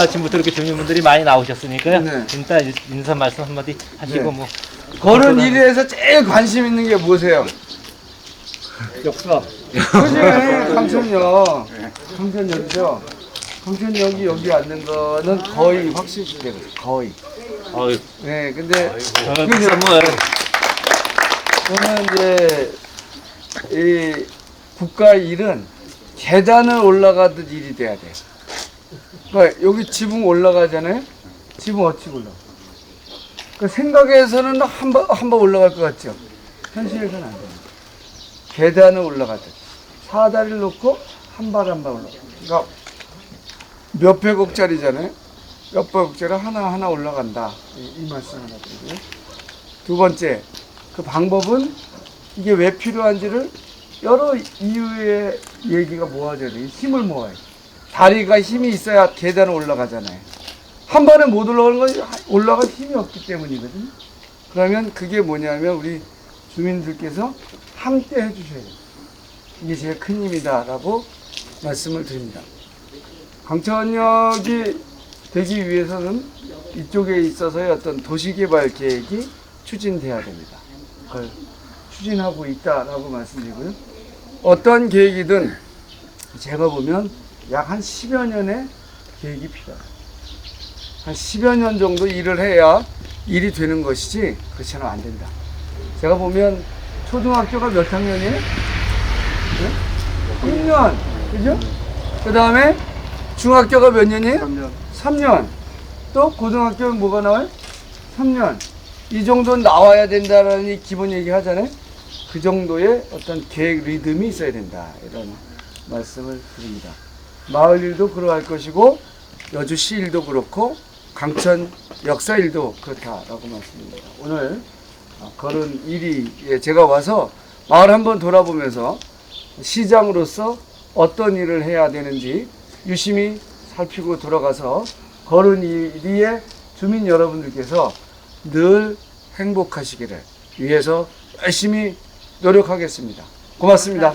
아침부터 이렇게 주민분들이 많이 나오셨으니까요. 네. 일단 인사 말씀 한마디 하시고 네. 뭐 거른 일에서 제일 관심 있는 게 뭐세요? 역사. 그지? 강천역. 강천역이죠? 강천역이 여기 앉는 거는 거의 확실시 되거든요. 거의. 어유. 네, 근데 그죠? 뭐 저는 이제 이 국가 일은 계단을 올라가듯 일이 돼야 돼 요. 그러니까 여기 지붕 올라가잖아요. 지붕 어찌 올라? 그 생각에서는 한번 한 번 올라갈 것 같죠. 현실에서는 안 됩니다. 계단을 올라가듯 사다리를 놓고 한 발 한 발 올라가. 그러니까 몇 백억짜리잖아요. 몇 백억짜리 하나 하나 올라간다. 이, 이 말씀 하나 드리고요. 두 번째, 그 방법은 이게 왜 필요한지를 여러 이유의 얘기가 모아져야 돼요. 힘을 모아요. 다리가 힘이 있어야 계단을 올라가잖아요. 한 번에 못 올라가는 건 올라갈 힘이 없기 때문이거든요. 그러면 그게 뭐냐면 우리 주민들께서 함께 해주셔야 돼요. 이게 제일 큰 힘이다라고 말씀을 드립니다. 강천역이 되기 위해서는 이쪽에 있어서의 어떤 도시개발 계획이 추진돼야 됩니다. 그걸 추진하고 있다라고 말씀드리고요. 어떤 계획이든 제가 보면 약 한 10여 년의 계획이 필요해요. 한 10여 년 정도 일을 해야 일이 되는 것이지 그렇지는 안 된다. 제가 보면 초등학교가 몇 학년이에요? 네? 6년. 그죠? 그 다음에 중학교가 몇 년이에요? 3년. 3년. 또 고등학교는 뭐가 나와요? 3년. 이 정도는 나와야 된다라는 이 기본 얘기 하잖아요. 그 정도의 어떤 계획 리듬이 있어야 된다. 이런 말씀을 드립니다. 마을 일도 그러할 것이고 여주시 일도 그렇고 강천 역사 일도 그렇다라고 말씀드립니다. 오늘 어, 그런 일이 예, 제가 와서 마을 한번 돌아보면서 시장으로서 어떤 일을 해야 되는지 유심히 살피고 돌아가서 걸은 일위에 주민 여러분들께서 늘 행복하시기를 위해서 열심히 노력하겠습니다. 고맙습니다.